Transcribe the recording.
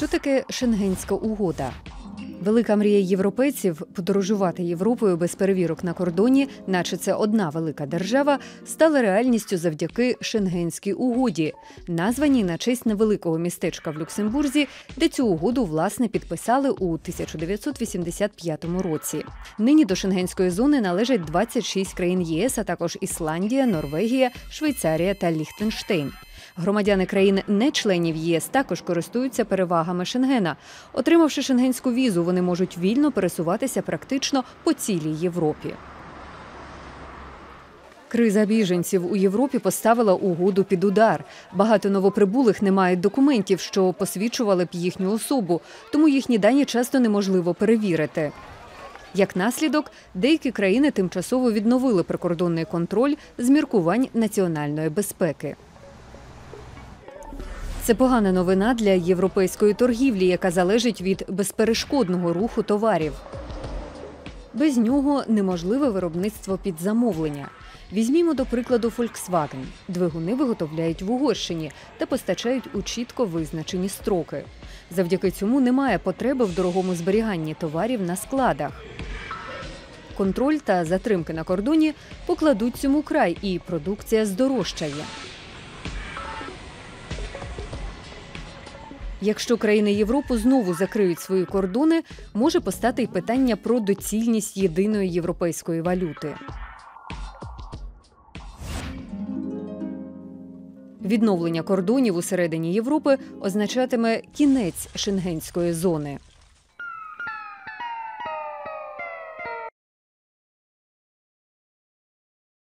Що таке Шенгенська угода? Велика мрія європейців подорожувати Європою без перевірок на кордоні, наче це одна велика держава, стала реальністю завдяки Шенгенській угоді, названій на честь невеликого містечка в Люксембурзі, де цю угоду власне підписали у 1985 році. Нині до Шенгенської зони належать 26 країн ЄС, а також Ісландія, Норвегія, Швейцарія та Ліхтенштейн. Громадяни країн не-членів ЄС також користуються перевагами Шенгена. Отримавши шенгенську візу, вони можуть вільно пересуватися практично по цілій Європі. Криза біженців у Європі поставила угоду під удар. Багато новоприбулих не мають документів, що посвідчували б їхню особу, тому їхні дані часто неможливо перевірити. Як наслідок, деякі країни тимчасово відновили прикордонний контроль з міркувань національної безпеки. Це погана новина для європейської торгівлі, яка залежить від безперешкодного руху товарів. Без нього неможливе виробництво під замовлення. Візьмімо до прикладу Volkswagen. Двигуни виготовляють в Угорщині та постачають у чітко визначені строки. Завдяки цьому немає потреби в дорогому зберіганні товарів на складах. Контроль та затримки на кордоні покладуть цьому край, і продукція здорожчає. Якщо країни Європи знову закриють свої кордони, може постати й питання про доцільність єдиної європейської валюти. Відновлення кордонів усередині Європи означатиме кінець шенгенської зони.